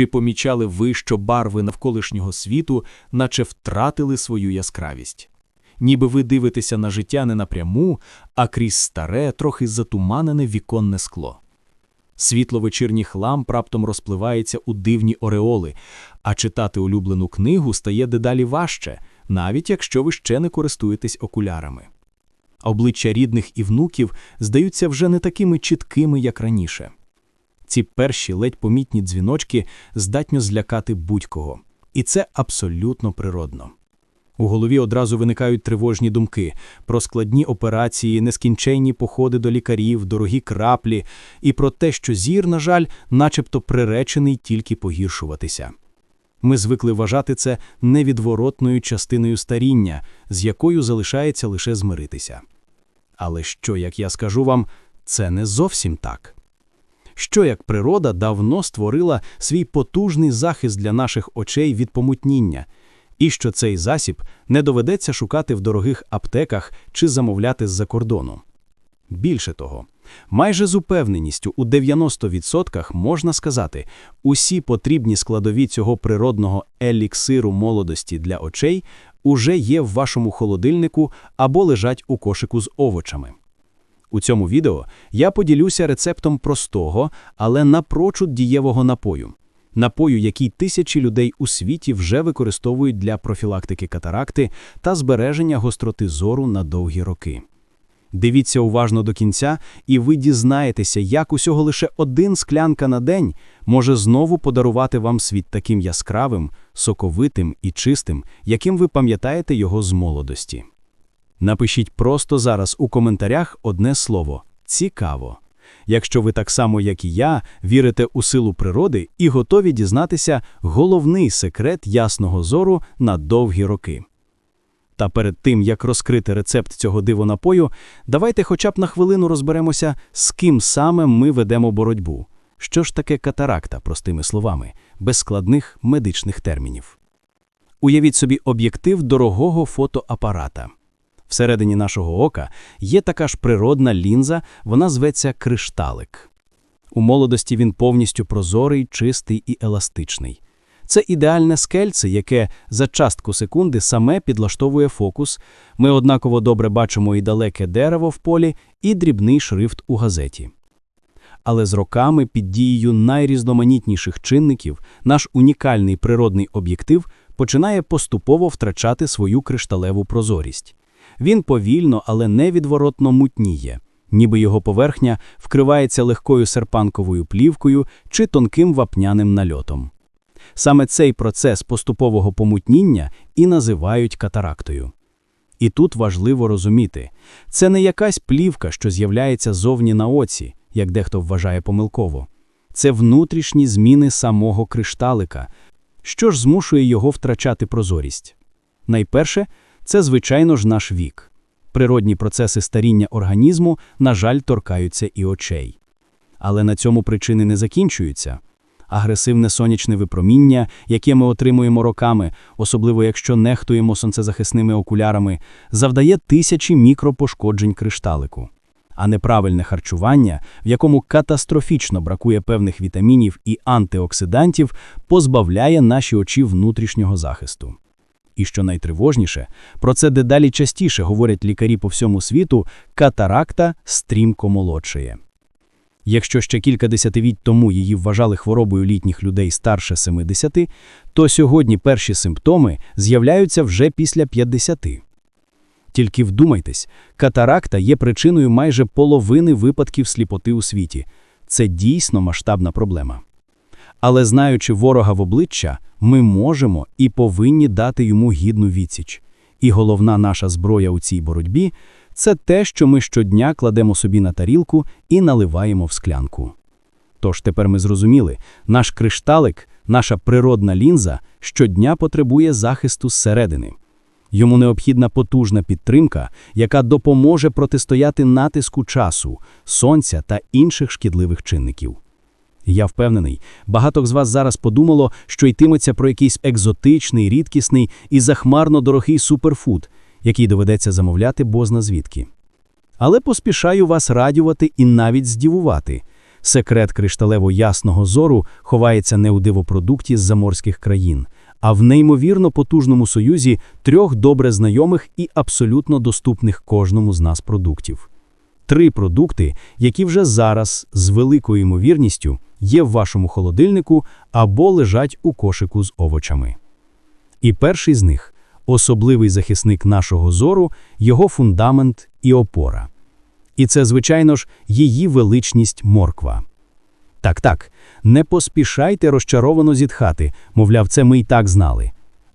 Чи помічали ви, що барви навколишнього світу наче втратили свою яскравість? Ніби ви дивитеся на життя не напряму, а крізь старе, трохи затуманене віконне скло. Світло вечірніх ламп раптом розпливається у дивні ореоли, а читати улюблену книгу стає дедалі важче, навіть якщо ви ще не користуєтесь окулярами. Обличчя рідних і внуків здаються вже не такими чіткими, як раніше. Ці перші ледь помітні дзвіночки здатні злякати будь-кого. І це абсолютно природно. У голові одразу виникають тривожні думки про складні операції, нескінченні походи до лікарів, дорогі краплі, і про те, що зір, на жаль, начебто приречений тільки погіршуватися. Ми звикли вважати це невідворотною частиною старіння, з якою залишається лише змиритися. Але що, як я скажу вам, це не зовсім так. Що як природа давно створила свій потужний захист для наших очей від помутніння, і що цей засіб не доведеться шукати в дорогих аптеках чи замовляти з-за кордону. Більше того, майже з упевненістю у 90% можна сказати, усі потрібні складові цього природного еліксиру молодості для очей уже є в вашому холодильнику або лежать у кошику з овочами. У цьому відео я поділюся рецептом простого, але напрочуд дієвого напою. Напою, який тисячі людей у світі вже використовують для профілактики катаракти та збереження гостроти зору на довгі роки. Дивіться уважно до кінця, і ви дізнаєтеся, як усього лише один склянка на день може знову подарувати вам світ таким яскравим, соковитим і чистим, яким ви пам'ятаєте його з молодості. Напишіть просто зараз у коментарях одне слово цікаво. Якщо ви так само, як і я, вірите у силу природи і готові дізнатися головний секрет ясного зору на довгі роки. Та перед тим, як розкрити рецепт цього дивонапою, давайте хоча б на хвилину розберемося, з ким саме ми ведемо боротьбу. Що ж таке катаракта, простими словами, без складних медичних термінів. Уявіть собі об'єктив дорогого фотоапарата. Всередині нашого ока є така ж природна лінза, вона зветься кришталик. У молодості він повністю прозорий, чистий і еластичний. Це ідеальне скельце, яке за частку секунди саме підлаштовує фокус. Ми однаково добре бачимо і далеке дерево в полі, і дрібний шрифт у газеті. Але з роками під дією найрізноманітніших чинників наш унікальний природний об'єктив починає поступово втрачати свою кришталеву прозорість. Він повільно, але невідворотно мутніє, ніби його поверхня вкривається легкою серпанковою плівкою чи тонким вапняним нальотом. Саме цей процес поступового помутніння і називають катарактою. І тут важливо розуміти, це не якась плівка, що з'являється зовні на оці, як дехто вважає помилково, це внутрішні зміни самого кришталика, що ж змушує його втрачати прозорість. Найперше, це, звичайно ж, наш вік. Природні процеси старіння організму, на жаль, торкаються і очей. Але на цьому причини не закінчуються. Агресивне сонячне випроміння, яке ми отримуємо роками, особливо якщо нехтуємо сонцезахисними окулярами, завдає тисячі мікропошкоджень кришталику. А неправильне харчування, в якому катастрофічно бракує певних вітамінів і антиоксидантів, позбавляє наші очі внутрішнього захисту. І що найтривожніше, про це дедалі частіше говорять лікарі по всьому світу, катаракта стрімко молодшає. Якщо ще кілька десятиліть тому її вважали хворобою літніх людей старше 70, то сьогодні перші симптоми з'являються вже після 50. Тільки вдумайтесь, катаракта є причиною майже половини випадків сліпоти у світі. Це дійсно масштабна проблема. Але знаючи ворога в обличчя, ми можемо і повинні дати йому гідну відсіч. І головна наша зброя у цій боротьбі це те, що ми щодня кладемо собі на тарілку і наливаємо в склянку. Тож тепер ми зрозуміли, наш кришталик, наша природна лінза щодня потребує захисту зсередини. Йому необхідна потужна підтримка, яка допоможе протистояти натиску часу, сонця та інших шкідливих чинників. Я впевнений, багато з вас зараз подумало, що йтиметься про якийсь екзотичний, рідкісний і захмарно дорогий суперфуд, який доведеться замовляти бозна звідки. Але поспішаю вас радювати і навіть здивувати. Секрет кришталево ясного зору ховається не у дивопродукті з заморських країн, а в неймовірно потужному союзі трьох добре знайомих і абсолютно доступних кожному з нас продуктів. Три продукти, які вже зараз з великою ймовірністю є в вашому холодильнику або лежать у кошику з овочами. І перший з них особливий захисник нашого зору, його фундамент і опора. І це, звичайно ж, її величність морква. Так, так, не поспішайте розчаровано зітхати, мовляв, це ми й так знали.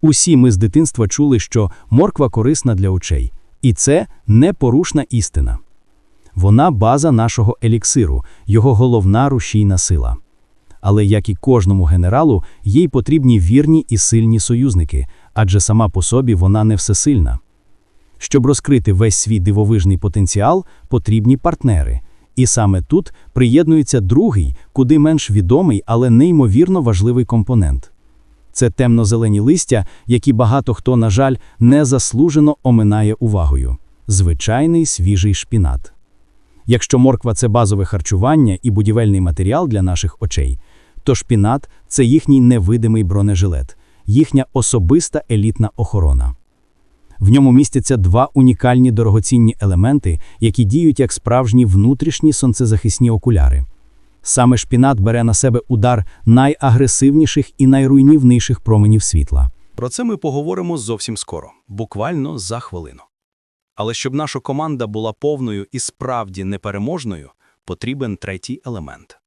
Усі ми з дитинства чули, що морква корисна для очей, і це непорушна істина. Вона база нашого еліксиру, його головна рушійна сила. Але як і кожному генералу, їй потрібні вірні і сильні союзники, адже сама по собі вона не всесильна. Щоб розкрити весь свій дивовижний потенціал, потрібні партнери. І саме тут приєднується другий, куди менш відомий, але неймовірно важливий компонент. Це темно-зелені листя, які багато хто, на жаль, незаслужено оминає увагою. Звичайний свіжий шпінат. Якщо морква це базове харчування і будівельний матеріал для наших очей, то шпінат це їхній невидимий бронежилет, їхня особиста елітна охорона. В ньому містяться два унікальні дорогоцінні елементи, які діють як справжні внутрішні сонцезахисні окуляри. Саме шпінат бере на себе удар найагресивніших і найруйнівніших променів світла. Про це ми поговоримо зовсім скоро, буквально за хвилину. Але щоб наша команда була повною і справді непереможною, потрібен третій елемент.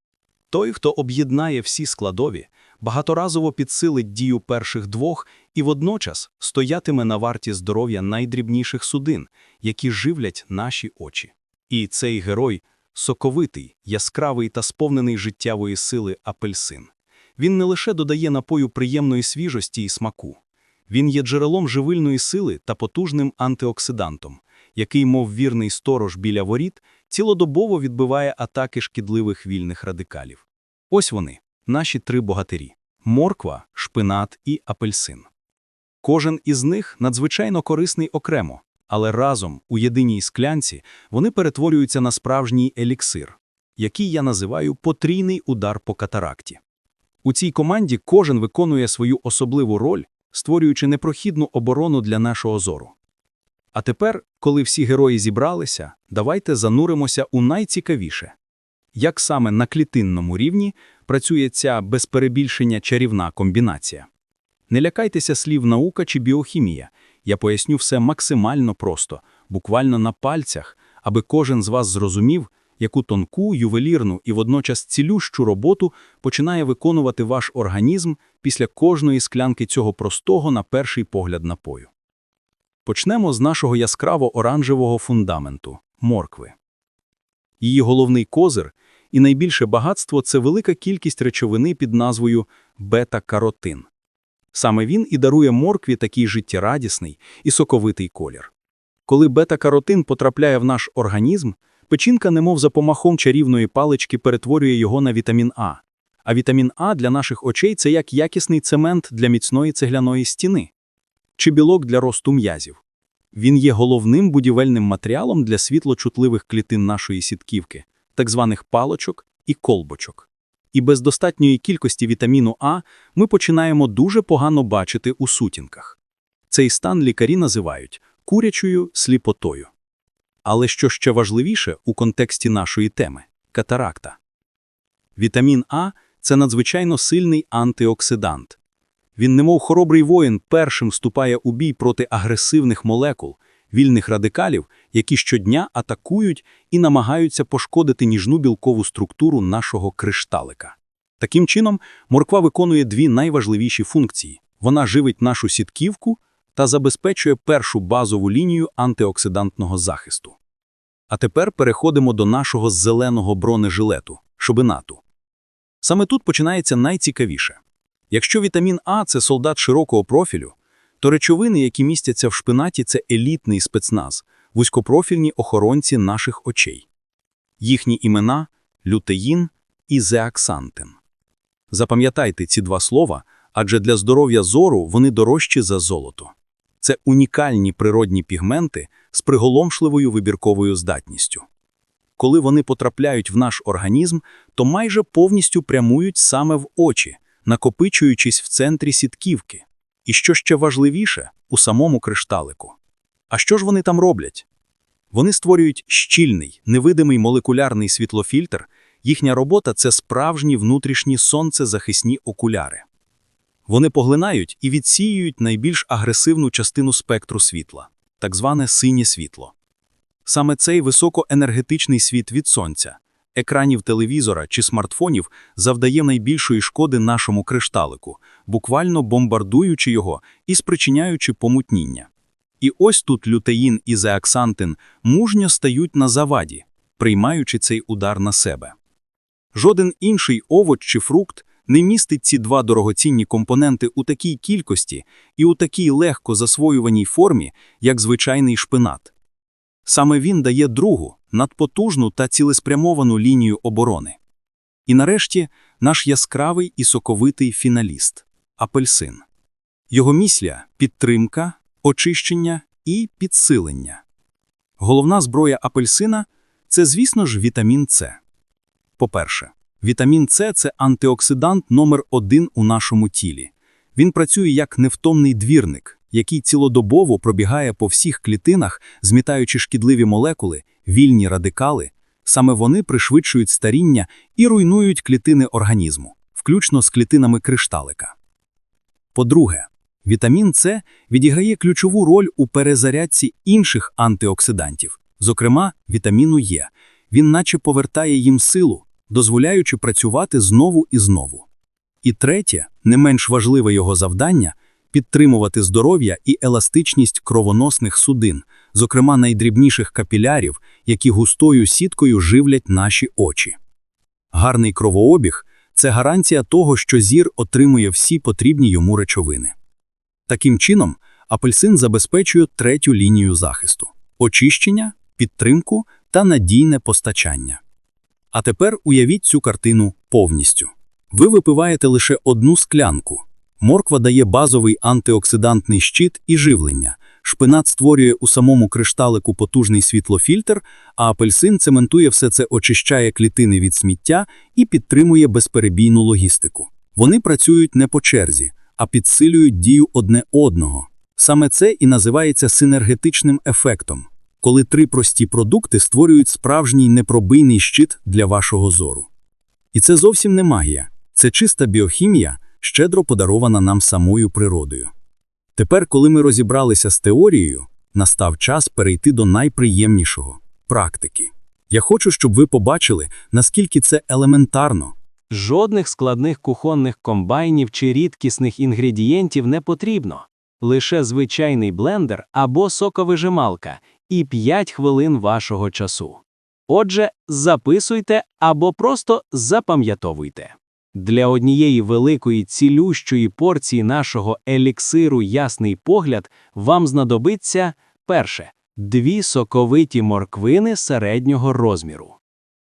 Той, хто об'єднає всі складові, багаторазово підсилить дію перших двох і водночас стоятиме на варті здоров'я найдрібніших судин, які живлять наші очі. І цей герой соковитий, яскравий та сповнений життєвої сили апельсин. Він не лише додає напою приємної свіжості і смаку, він є джерелом живильної сили та потужним антиоксидантом, який, мов вірний сторож біля воріт, цілодобово відбиває атаки шкідливих вільних радикалів. Ось вони, наші три богатирі морква, шпинат і апельсин. Кожен із них надзвичайно корисний окремо, але разом у єдиній склянці вони перетворюються на справжній еліксир, який я називаю потрійний удар по катаракті. У цій команді кожен виконує свою особливу роль, створюючи непрохідну оборону для нашого зору. А тепер, коли всі герої зібралися, давайте зануримося у найцікавіше. Як саме на клітинному рівні працює ця без перебільшення чарівна комбінація? Не лякайтеся слів наука чи біохімія. Я поясню все максимально просто, буквально на пальцях, аби кожен з вас зрозумів, яку тонку, ювелірну і водночас цілющу роботу починає виконувати ваш організм після кожної склянки цього простого на перший погляд напою. Почнемо з нашого яскраво оранжевого фундаменту моркви. Її головний козир і найбільше багатство це велика кількість речовини під назвою бета-каротин. Саме він і дарує моркві такий життєрадісний і соковитий колір. Коли бета-каротин потрапляє в наш організм, печінка, немов за помахом чарівної палички, перетворює його на вітамін А. А вітамін А для наших очей це як якісний цемент для міцної цегляної стіни чи білок для росту м'язів. Він є головним будівельним матеріалом для світлочутливих клітин нашої сітківки, так званих палочок і колбочок. І без достатньої кількості вітаміну А ми починаємо дуже погано бачити у сутінках. Цей стан лікарі називають курячою сліпотою. Але що ще важливіше у контексті нашої теми катаракта. Вітамін А це надзвичайно сильний антиоксидант. Він, немов хоробрий воїн, першим вступає у бій проти агресивних молекул, вільних радикалів, які щодня атакують і намагаються пошкодити ніжну білкову структуру нашого кришталика. Таким чином, морква виконує дві найважливіші функції: вона живить нашу сітківку та забезпечує першу базову лінію антиоксидантного захисту. А тепер переходимо до нашого зеленого бронежилету шибинату. Саме тут починається найцікавіше. Якщо вітамін А це солдат широкого профілю, то речовини, які містяться в шпинаті, це елітний спецназ, вузькопрофільні охоронці наших очей. Їхні імена лютеїн і зеаксантин. Запам'ятайте ці два слова, адже для здоров'я зору вони дорожчі за золото. Це унікальні природні пігменти з приголомшливою вибірковою здатністю. Коли вони потрапляють в наш організм, то майже повністю прямують саме в очі, накопичуючись в центрі сітківки. І що ще важливіше, у самому кришталику. А що ж вони там роблять? Вони створюють щільний, невидимий молекулярний світлофільтр. Їхня робота це справжні внутрішні сонцезахисні окуляри. Вони поглинають і відсіюють найбільш агресивну частину спектру світла, так зване синє світло. Саме цей високоенергетичний світ від сонця, екранів телевізора чи смартфонів завдає найбільшої шкоди нашому кришталику, буквально бомбардуючи його і спричиняючи помутніння. І ось тут лютеїн і зеаксантин мужньо стають на заваді, приймаючи цей удар на себе. Жоден інший овоч чи фрукт не містить ці два дорогоцінні компоненти у такій кількості і у такій легко засвоюваній формі, як звичайний шпинат. Саме він дає другу, надпотужну та цілеспрямовану лінію оборони. І нарешті наш яскравий і соковитий фіналіст – апельсин. Його місля – підтримка, очищення і підсилення. Головна зброя апельсина – це, звісно ж, вітамін С. По-перше, вітамін С – це антиоксидант номер один у нашому тілі. Він працює як невтомний двірник, який цілодобово пробігає по всіх клітинах, змітаючи шкідливі молекули, вільні радикали. Саме вони пришвидшують старіння і руйнують клітини організму, включно з клітинами кришталика. По-друге, вітамін С відіграє ключову роль у перезарядці інших антиоксидантів, зокрема вітаміну Е. Він наче повертає їм силу, дозволяючи працювати знову і знову. І третє, не менш важливе його завдання підтримувати здоров'я і еластичність кровоносних судин, зокрема найдрібніших капілярів, які густою сіткою живлять наші очі. Гарний кровообіг це гарантія того, що зір отримує всі потрібні йому речовини. Таким чином, апельсин забезпечує третю лінію захисту очищення, підтримку та надійне постачання. А тепер уявіть цю картину повністю. Ви випиваєте лише одну склянку. Морква дає базовий антиоксидантний щит і живлення. Шпинат створює у самому кришталику потужний світлофільтр, а апельсин цементує все це, очищає клітини від сміття і підтримує безперебійну логістику. Вони працюють не по черзі, а підсилюють дію одне одного. Саме це і називається синергетичним ефектом, коли три прості продукти створюють справжній непробийний щит для вашого зору. І це зовсім не магія, це чиста біохімія, щедро подарована нам самою природою. Тепер, коли ми розібралися з теорією, настав час перейти до найприємнішого практики. Я хочу, щоб ви побачили, наскільки це елементарно. Жодних складних кухонних комбайнів чи рідкісних інгредієнтів не потрібно. Лише звичайний блендер або соковижималка і 5 хвилин вашого часу. Отже, записуйте або просто запам'ятовуйте. Для однієї великої цілющої порції нашого еліксиру ясний погляд вам знадобиться перше дві соковиті морквини середнього розміру.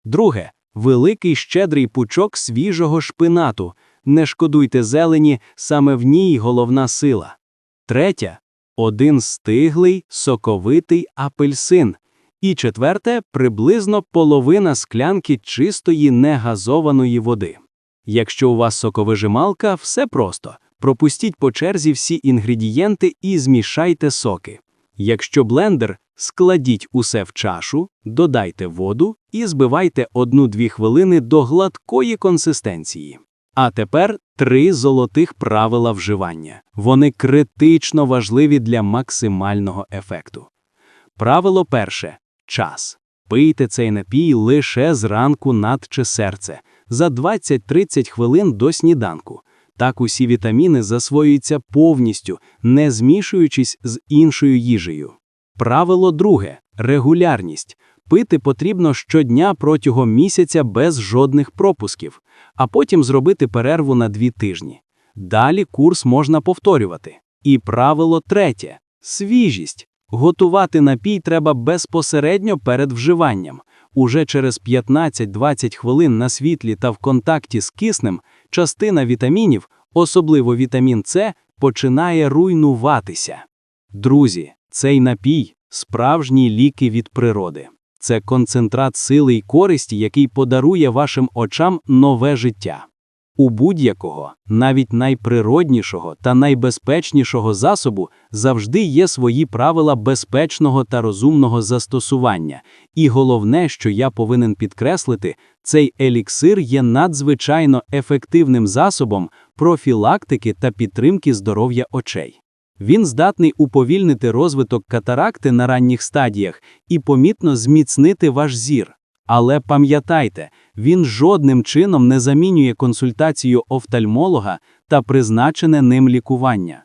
Друге великий щедрий пучок свіжого шпинату. Не шкодуйте зелені, саме в ній головна сила. Третє один стиглий соковитий апельсин. І четверте приблизно половина склянки чистої негазованої води. Якщо у вас соковижималка, все просто. Пропустіть по черзі всі інгредієнти і змішайте соки. Якщо блендер, складіть усе в чашу, додайте воду і збивайте 1-2 хвилини до гладкої консистенції. А тепер три золотих правила вживання. Вони критично важливі для максимального ефекту. Правило перше час. Пийте цей напій лише зранку надче серце за 20-30 хвилин до сніданку. Так усі вітаміни засвоюються повністю, не змішуючись з іншою їжею. Правило друге регулярність. Пити потрібно щодня протягом місяця без жодних пропусків, а потім зробити перерву на дві тижні. Далі курс можна повторювати. І правило третє свіжість. Готувати напій треба безпосередньо перед вживанням. Уже через 15-20 хвилин на світлі та в контакті з киснем частина вітамінів, особливо вітамін С, починає руйнуватися. Друзі, цей напій справжні ліки від природи. це концентрат сили й користі, який подарує вашим очам нове життя. У будь-якого, навіть найприроднішого та найбезпечнішого засобу завжди є свої правила безпечного та розумного застосування, і головне, що я повинен підкреслити, цей еліксир є надзвичайно ефективним засобом профілактики та підтримки здоров'я очей. Він здатний уповільнити розвиток катаракти на ранніх стадіях і помітно зміцнити ваш зір. Але пам'ятайте, він жодним чином не замінює консультацію офтальмолога та призначене ним лікування.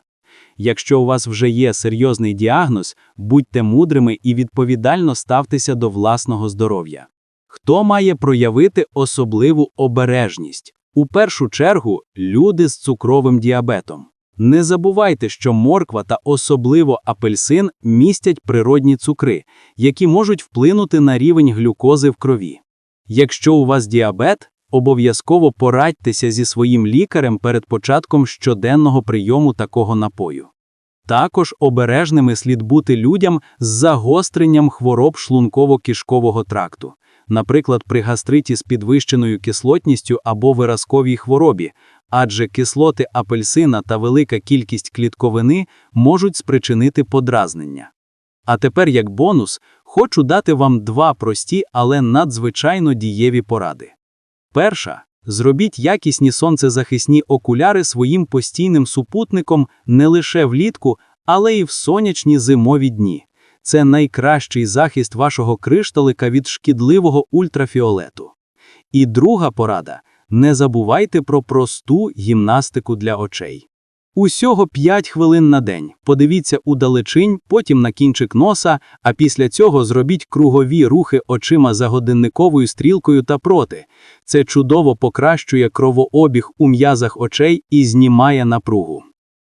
Якщо у вас вже є серйозний діагноз, будьте мудрими і відповідально ставтеся до власного здоров'я. Хто має проявити особливу обережність? У першу чергу люди з цукровим діабетом. Не забувайте, що морква та особливо апельсин містять природні цукри, які можуть вплинути на рівень глюкози в крові. Якщо у вас діабет, обов'язково порадьтеся зі своїм лікарем перед початком щоденного прийому такого напою. Також обережними слід бути людям з загостренням хвороб шлунково-кишкового тракту, наприклад, при гастриті з підвищеною кислотністю або виразковій хворобі, адже кислоти апельсина та велика кількість клітковини можуть спричинити подразнення. А тепер, як бонус, хочу дати вам два прості, але надзвичайно дієві поради. Перша зробіть якісні сонцезахисні окуляри своїм постійним супутником не лише влітку, але й в сонячні зимові дні. Це найкращий захист вашого кришталика від шкідливого ультрафіолету. І друга порада не забувайте про просту гімнастику для очей. Усього 5 хвилин на день. Подивіться удалечінь, потім на кінчик носа, а після цього зробіть кругові рухи очима за годинниковою стрілкою та проти. Це чудово покращує кровообіг у м'язах очей і знімає напругу.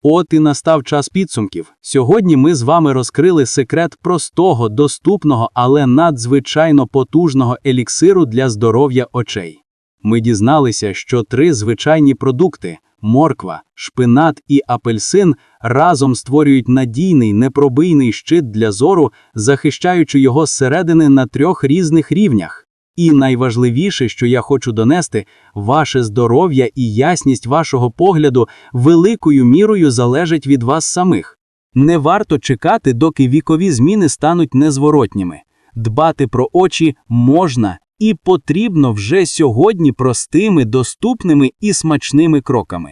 От і настав час підсумків. Сьогодні ми з вами розкрили секрет простого, доступного, але надзвичайно потужного еліксиру для здоров'я очей. Ми дізналися, що три звичайні продукти морква, шпинат і апельсин разом створюють надійний непробийний щит для зору, захищаючи його зсередини на трьох різних рівнях. І найважливіше, що я хочу донести, ваше здоров'я і ясність вашого погляду великою мірою залежать від вас самих. Не варто чекати, доки вікові зміни стануть незворотніми. Дбати про очі можна і потрібно вже сьогодні простими, доступними і смачними кроками.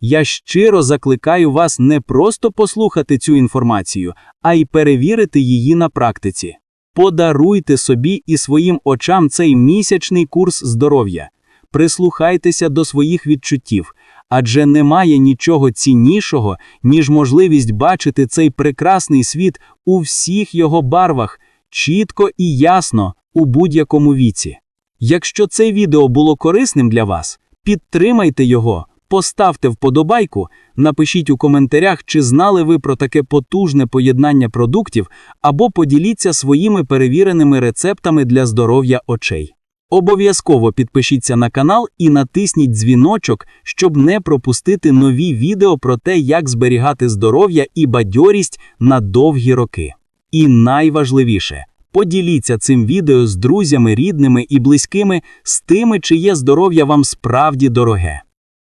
Я щиро закликаю вас не просто послухати цю інформацію, а й перевірити її на практиці. Подаруйте собі і своїм очам цей місячний курс здоров'я. Прислухайтеся до своїх відчуттів, адже немає нічого ціннішого, ніж можливість бачити цей прекрасний світ у всіх його барвах, чітко і ясно у будь-якому віці. Якщо це відео було корисним для вас, підтримайте його, поставте вподобайку, напишіть у коментарях, чи знали ви про таке потужне поєднання продуктів, або поділіться своїми перевіреними рецептами для здоров'я очей. Обов'язково підпишіться на канал і натисніть дзвіночок, щоб не пропустити нові відео про те, як зберігати здоров'я і бадьорість на довгі роки. І найважливіше, поділіться цим відео з друзями, рідними і близькими, з тими, чиє здоров'я вам справді дороге.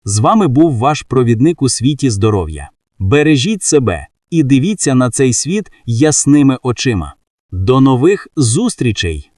З вами був ваш провідник у світі здоров'я. Бережіть себе і дивіться на цей світ ясними очима. До нових зустрічей!